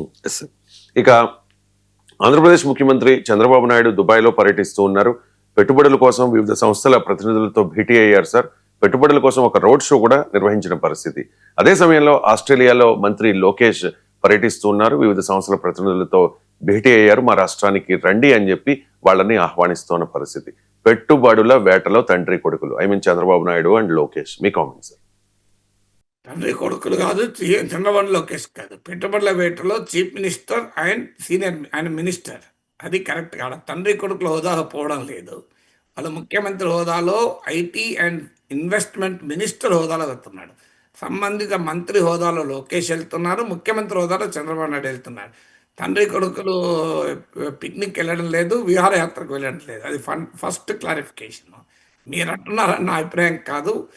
Yes ఇక ఆంధ్రప్రదేశ్ ముఖ్యమంత్రి చంద్రబాబు నాయుడు దుబాయ్లో పర్యటిస్తూ ఉన్నారు. పెట్టుబడుల కోసం వివిధ సంస్థల ప్రతినిధులతో భేటీ అయ్యారు సార్. పెట్టుబడుల కోసం ఒక రోడ్ షో కూడా నిర్వహించిన పరిస్థితి. అదే సమయంలో ఆస్ట్రేలియాలో మంత్రి లోకేష్ పర్యటిస్తూ ఉన్నారు. వివిధ సంస్థల ప్రతినిధులతో భేటీ అయ్యారు. మా రాష్ట్రానికి రండి అని చెప్పి వాళ్ళని ఆహ్వానిస్తున్న పరిస్థితి. పెట్టుబడుల వేటలో తండ్రి కొడుకులు. I mean Chandrababu Naidu and Lokesh. Me comment sir తండ్రి కొడుకులు కాదు చి- చంద్రబాబు లోకేష్ కాదు. పెట్టుబడుల వేటలో చీఫ్ మినిస్టర్ అండ్ సీనియర్ ఆయన మినిస్టర్. అది కరెక్ట్ కాదు. తండ్రి కొడుకుల హోదాలో పోవడం లేదు. వాళ్ళు ముఖ్యమంత్రి హోదాలో ఐటీ అండ్ ఇన్వెస్ట్మెంట్ మినిస్టర్ హోదాలో వెళ్తున్నాడు. సంబంధిత మంత్రి హోదాలో లోకేష్ వెళ్తున్నారు. ముఖ్యమంత్రి హోదాలో చంద్రబాబు నాయుడు వెళ్తున్నారు. తండ్రి కొడుకులు పిక్నిక్ వెళ్ళడం లేదు. విహారయాత్రకు వెళ్ళడం లేదు. అది ఫస్ట్ క్లారిఫికేషన్. మీరు అంటున్నారని నా అభిప్రాయం కాదు.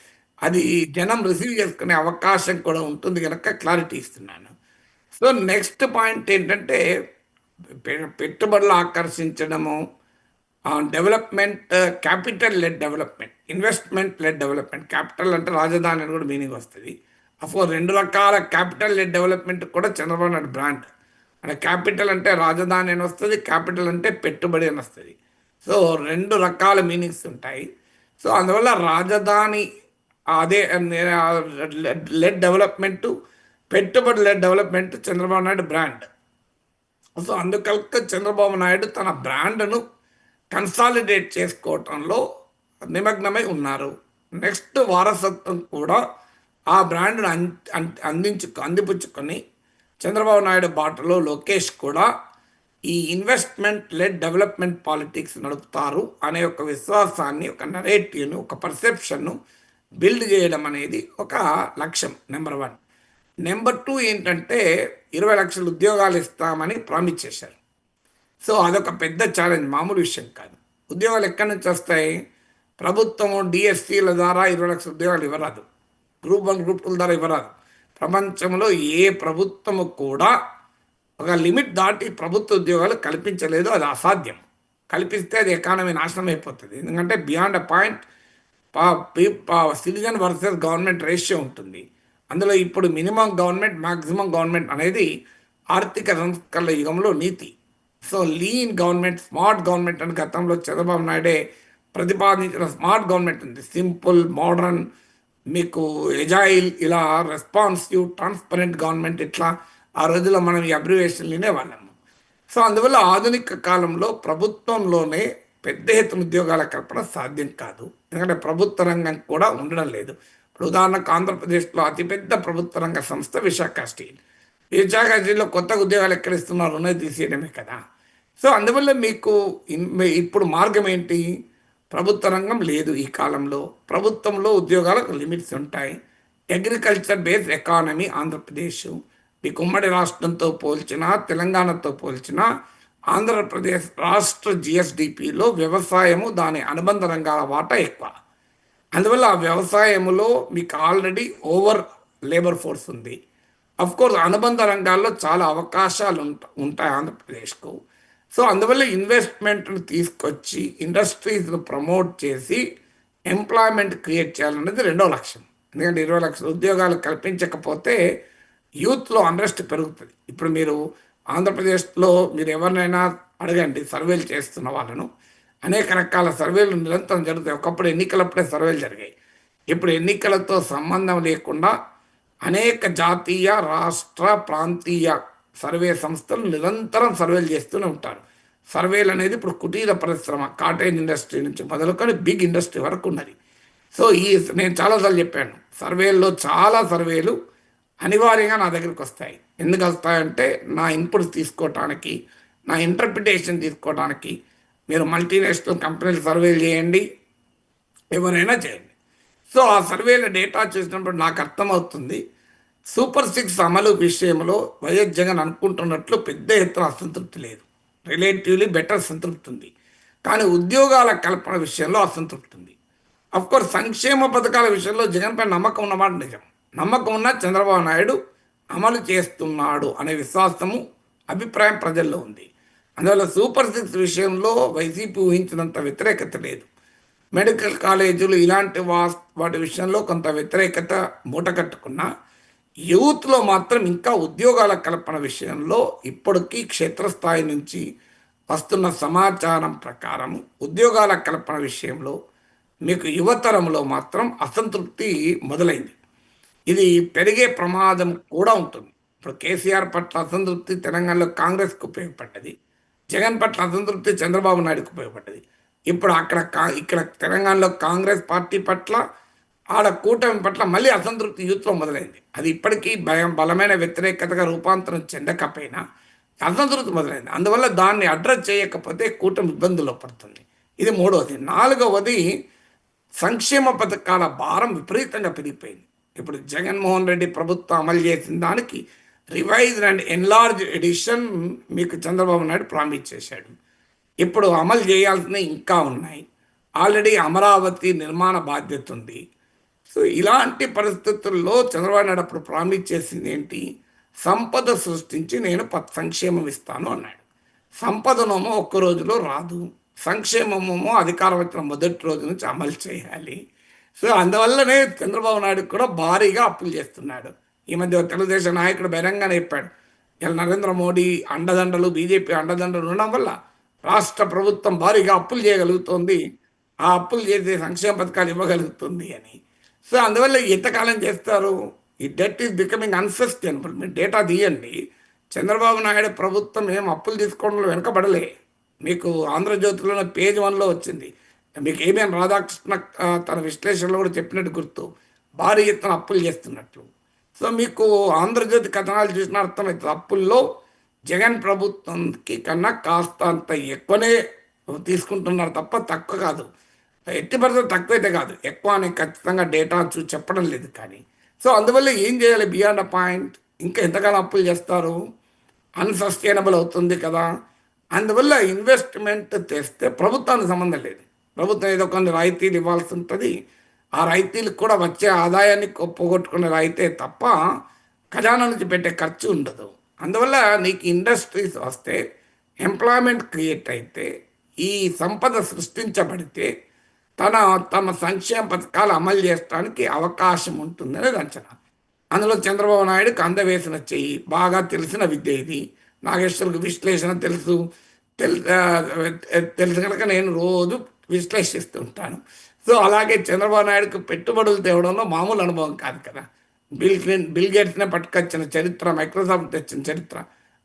అది జనం రిసీవ్ చేసుకునే అవకాశం కూడా ఉంటుంది కనుక క్లారిటీ ఇస్తున్నాను. సో నెక్స్ట్ పాయింట్ ఏంటంటే పె- పెట్టుబడులు ఆకర్షించడము development capital led development investment led development capital అంటే రాజధాని అని కూడా మీనింగ్ వస్తుంది. అఫ్కోర్స్ రెండు రకాల క్యాపిటల్ లెడ్ డెవలప్మెంట్ కూడా చంద్రబాబు నాయుడు బ్రాండ్ అంటే క్యాపిటల్ అంటే రాజధాని అని వస్తుంది క్యాపిటల్ అంటే పెట్టుబడి అని వస్తుంది. సో రెండు రకాల మీనింగ్స్ ఉంటాయి. సో అందువల్ల రాజధాని అదే లెడ్ డెవలప్మెంట్ పెట్టుబడి led development Chandrababu Naidu brand. So అందుకల్క Chandrababu Naidu తన బ్రాండ్ను కన్సాలిడేట్ చేసుకోవటంలో నిమగ్నమై ఉన్నారు. నెక్స్ట్ వారసత్వం కూడా ఆ బ్రాండ్ను అం అందించు అందిపుచ్చుకొని చంద్రబాబు నాయుడు బాటలో లోకేష్ కూడా ఈ ఇన్వెస్ట్మెంట్ లెడ్ డెవలప్మెంట్ పాలిటిక్స్ నడుపుతారు అనే ఒక విశ్వాసాన్ని ఒక నరేటివ్ను ఒక పర్సెప్షన్ను బిల్డ్ చేయడం అనేది ఒక లక్ష్యం నెంబర్ వన్. నెంబర్ టూ ఏంటంటే ఇరవై లక్షల ఉద్యోగాలు ఇస్తామని ప్రామిస్ చేశారు. సో అదొక పెద్ద ఛాలెంజ్ మామూలు విషయం కాదు. ఉద్యోగాలు ఎక్కడి నుంచి వస్తాయి? ప్రభుత్వం డిఎస్సీల ద్వారా ఇరవై లక్షల ఉద్యోగాలు ఇవ్వరాదు. గ్రూప్ వన్ గ్రూప్ టూల ద్వారా ఇవ్వరాదు. ప్రపంచంలో ఏ ప్రభుత్వము కూడా ఒక లిమిట్ దాటి ప్రభుత్వ ఉద్యోగాలు కల్పించలేదు. అది అసాధ్యం. కల్పిస్తే అది ఎకానమీ నాశనం అయిపోతుంది. ఎందుకంటే beyond a point citizen versus government ratio ఉంటుంది. అందులో ఇప్పుడు మినిమం గవర్నమెంట్ మాక్సిమం గవర్నమెంట్ అనేది ఆర్థిక సంస్కరణ యుగంలో నీతి. So lean government smart government అని గతంలో చంద్రబాబు నాయుడే ప్రతిపాదించిన స్మార్ట్ గవర్నమెంట్ ఉంది. సింపుల్ మోడర్న్ మీకు ఎజాయిల్ ఇలా రెస్పాన్సివ్ ట్రాన్స్పరెంట్ గవర్నమెంట్ ఇట్లా ఆ రోజుల్లో మనం ఈ అబ్రివేషన్ వినేవాళ్ళము. సో అందువల్ల ఆధునిక కాలంలో ప్రభుత్వంలోనే పెద్ద ఎత్తున ఉద్యోగాల కల్పన సాధ్యం కాదు. ఎందుకంటే ప్రభుత్వ రంగం కూడా ఉండడం లేదు. ఇప్పుడు ఉదాహరణకు ఆంధ్రప్రదేశ్లో అతిపెద్ద ప్రభుత్వ రంగ సంస్థ విశాఖ స్టీల్. విశాఖ స్టీల్లో కొత్త ఉద్యోగాలు ఎక్కడ ఇస్తున్నారు ఉన్నది తీసేయడమే కదా. సో అందువల్ల మీకు ఇప్పుడు మార్గం ఏంటి? ప్రభుత్వ రంగం లేదు ఈ కాలంలో. ప్రభుత్వంలో ఉద్యోగాలకు లిమిట్స్ ఉంటాయి. Agriculture based economy Andhra Pradesh. మీ ఉమ్మడి రాష్ట్రంతో పోల్చినా తెలంగాణతో పోల్చినా ఆంధ్రప్రదేశ్ రాష్ట్ర జిఎస్డిపిలో వ్యవసాయము దాని అనుబంధ రంగాల వాటా ఎక్కువ. అందువల్ల ఆ వ్యవసాయములో మీకు ఆల్రెడీ ఓవర్ లేబర్ ఫోర్స్ ఉంది. అఫ్ కోర్స్ అనుబంధ రంగాల్లో చాలా అవకాశాలు ఉంట- ఉంటాయి ఆంధ్రప్రదేశ్కు. సో అందువల్ల ఇన్వెస్ట్మెంట్ను తీసుకొచ్చి ఇండస్ట్రీస్ను ప్రమోట్ చేసి ఎంప్లాయ్మెంట్ క్రియేట్ చేయాలన్నది రెండో లక్ష్యం. ఎందుకంటే ఇరవై లక్షల ఉద్యోగాలు కల్పించకపోతే యూత్లో అండ్రెస్ట్ పెరుగుతుంది. ఇప్పుడు మీరు ఆంధ్రప్రదేశ్లో మీరు ఎవరినైనా అడగండి సర్వేలు చేస్తున్న వాళ్ళను. అనేక రకాల సర్వేలు నిరంతరం జరుగుతాయి. ఒకప్పుడు ఎన్నికలప్పుడే సర్వేలు జరిగాయి. ఇప్పుడు ఎన్నికలతో సంబంధం లేకుండా అనేక జాతీయ రాష్ట్ర ప్రాంతీయ సర్వే సంస్థలు నిరంతరం సర్వేలు చేస్తూనే ఉంటారు. సర్వేలు అనేది ఇప్పుడు కుటీర పరిశ్రమ కాటేజ్ ఇండస్ట్రీ నుంచి మొదలుకొని బిగ్ ఇండస్ట్రీ వరకు ఉన్నది. సో ఈ నేను చాలాసార్లు చెప్పాను సర్వేల్లో చాలా సర్వేలు అనివార్యంగా నా దగ్గరికి వస్తాయి. ఎందుకు వస్తాయంటే నా ఇన్పుట్స్ తీసుకోవటానికి నా ఇంటర్ప్రిటేషన్ తీసుకోవడానికి మీరు మల్టీనేషనల్ కంపెనీలు సర్వేలు చేయండి ఎవరైనా చేయండి. సో ఆ సర్వేల డేటా చూసినప్పుడు నాకు అర్థమవుతుంది సూపర్ సిక్స్ అమలు విషయంలో వైఎస్ జగన్ అనుకుంటున్నట్లు పెద్ద ఎత్తున అసంతృప్తి లేదు. రిలేటివ్లీ బెటర్ సంతృప్తి ఉంది. కానీ ఉద్యోగాల కల్పన విషయంలో అసంతృప్తి ఉంది. అఫ్కోర్స్ సంక్షేమ పథకాల విషయంలో జగన్పై నమ్మకం ఉన్నమాట నిజం. నమ్మకం ఉన్న చంద్రబాబు నాయుడు అమలు చేస్తున్నాడు అనే విశ్వాసము అభిప్రాయం ప్రజల్లో ఉంది. అందువల్ల సూపర్ సిక్స్ విషయంలో వైసీపీ ఊహించినంత వ్యతిరేకత లేదు. మెడికల్ కాలేజీలు ఇలాంటి వా వాటి విషయంలో కొంత వ్యతిరేకత మూటకట్టుకున్నా యూత్లో మాత్రం ఇంకా ఉద్యోగాల కల్పన విషయంలో ఇప్పటికీ క్షేత్రస్థాయి నుంచి వస్తున్న సమాచారం ప్రకారం ఉద్యోగాల కల్పన విషయంలో మీకు యువతరంలో మాత్రం అసంతృప్తి మొదలైంది. ఇది పెరిగే ప్రమాదం కూడా ఉంటుంది. ఇప్పుడు కేసీఆర్ పట్ల అసంతృప్తి తెలంగాణలో కాంగ్రెస్కి ఉపయోగపడ్డది. జగన్ పట్ల అసంతృప్తి చంద్రబాబు నాయుడుకి ఉపయోగపడ్డది. ఇప్పుడు అక్కడ కా- ఇక్కడ తెలంగాణలో కాంగ్రెస్ పార్టీ పట్ల ఆడ కూటమి పట్ల మళ్ళీ అసంతృప్తి యూత్వం మొదలైంది. అది ఇప్పటికీ భయం బలమైన వ్యతిరేకతగా రూపాంతరం చెందకపోయినా అసంతృప్తి మొదలైంది. అందువల్ల దాన్ని అడ్రస్ చేయకపోతే కూటమి ఇబ్బందుల్లో పడుతుంది. ఇది మూడవది నాలుగవది సంక్షేమ పథకాల భారం విపరీతంగా పెరిగిపోయింది. ఇప్పుడు జగన్మోహన్ రెడ్డి ప్రభుత్వం అమలు చేసిన దానికి రివైజ్డ్ అండ్ ఎన్లార్జ్ ఎడిషన్ మీకు చంద్రబాబు నాయుడు ప్రామిస్ చేశాడు. ఇప్పుడు అమలు చేయాల్సినవి ఇంకా ఉన్నాయి. ఆల్రెడీ అమరావతి నిర్మాణ బాధ్యత ఉంది. సో ఇలాంటి పరిస్థితుల్లో చంద్రబాబు నాయుడు అప్పుడు ప్రామిస్ చేసింది ఏంటి? సంపద సృష్టించి నేను ప- సంక్షేమం ఇస్తాను అన్నాడు. సంపదనేమో ఒక్క రోజులో రాదు. సంక్షేమమేమో అధికారం వచ్చిన మొదటి రోజు నుంచి అమలు చేయాలి. సో అందువల్లనే చంద్రబాబు నాయుడు కూడా భారీగా అప్పులు చేస్తున్నాడు. ఈ మధ్య తెలుగుదేశం నాయకుడు బహిరంగానే చెప్పాడు. ఇలా నరేంద్ర మోడీ అండదండలు బీజేపీ అండదండలు ఉండడం వల్ల రాష్ట్ర ప్రభుత్వం భారీగా అప్పులు చేయగలుగుతోంది. ఆ అప్పులు చేసే సంక్షేమ పథకాలు ఇవ్వగలుగుతుంది అని. సో అందువల్ల ఎంతకాలం చేస్తారు. ఈ డెట్ ఈస్ బికమింగ్ అన్సస్టైనబుల్. మీరు డేటా తీయండి. చంద్రబాబు నాయుడు ప్రభుత్వం ఏం అప్పులు తీసుకోవడంలో వెనకబడలే. మీకు ఆంధ్రజ్యోతిలోనే పేజ్ వన్లో వచ్చింది. మీకు ఏమేమి రాధాకృష్ణ తన విశ్లేషణలో కూడా చెప్పినట్టు గుర్తు. భారీ ఎత్తున అప్పులు చేస్తున్నట్లు. సో మీకు ఆంధ్రజ్యోతి కథనాలు చూసిన అర్థమవుతుంది అప్పుల్లో జగన్ ప్రభుత్వంకి కన్నా కాస్త అంత ఎక్కువనే తీసుకుంటున్నారు తప్ప తక్కువ కాదు. ఎట్టి పరిస్థితి తక్కువైతే కాదు. ఎక్కువ అని ఖచ్చితంగా డేటా చూసి చెప్పడం లేదు కానీ. సో అందువల్ల ఏం చేయాలి? Beyond a point. ఇంకా ఎంతకాలం అప్పులు చేస్తారు? అన్సస్టైనబుల్ అవుతుంది కదా. అందువల్ల ఇన్వెస్ట్మెంట్ తెస్తే ప్రభుత్వానికి సంబంధం లేదు. ప్రభుత్వం ఏదో కొన్ని రాయితీలు ఇవ్వాల్సి ఉంటుంది ఆ రాయితీలకు కూడా వచ్చే ఆదాయాన్ని పోగొట్టుకునే రాయితే తప్ప ఖజానా నుంచి పెట్టే ఖర్చు ఉండదు. అందువల్ల నీకు ఇండస్ట్రీస్ వస్తే ఎంప్లాయ్మెంట్ క్రియేట్ అయితే ఈ సంపద సృష్టించబడితే తన తమ సంక్షేమ పథకాలు అమలు చేయడానికి అవకాశం ఉంటుందనేది అంచనా. అందులో చంద్రబాబు నాయుడుకి అందవేసిన చెయ్యి బాగా తెలిసిన విద్య ఇది. నాగేశ్వరుకు విశ్లేషణ తెలుసు. తెలి తెలుసు కనుక నేను రోజు విశ్లేషిస్తూ ఉంటాను సో అలాగే చంద్రబాబు నాయుడుకు పెట్టుబడులు తేవడంలో మామూలు అనుభవం కాదు కదా. బిల్ క్లిన్ బిల్ గేట్స్నే పట్టుకొచ్చిన చరిత్ర మైక్రోసాఫ్ట్ తెచ్చిన చరిత్ర.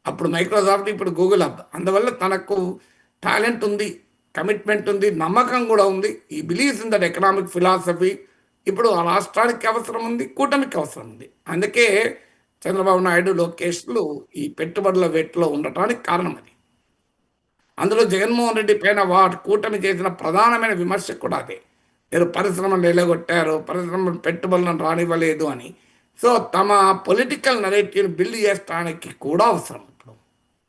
అప్పుడు మైక్రోసాఫ్ట్ ఇప్పుడు గూగుల్ హబ్ అందువల్ల తనకు టాలెంట్ ఉంది కమిట్మెంట్ ఉంది నమ్మకం కూడా ఉంది. ఈ believes in that economic philosophy ఇప్పుడు ఆ రాష్ట్రానికి అవసరం ఉంది కూటమికి అవసరం ఉంది. అందుకే చంద్రబాబు నాయుడు లోకేష్లు ఈ పెట్టుబడుల వేటలో ఉండటానికి కారణం అది. అందులో జగన్మోహన్ రెడ్డి పైన వాటి కూటమి చేసిన ప్రధానమైన విమర్శ కూడా అదే. మీరు పరిశ్రమలు నిలగొట్టారు పరిశ్రమలు పెట్టుబడులను రానివ్వలేదు అని. సో తమ పొలిటికల్ నరేటివ్ బిల్డ్ చేయడానికి కూడా అవసరం.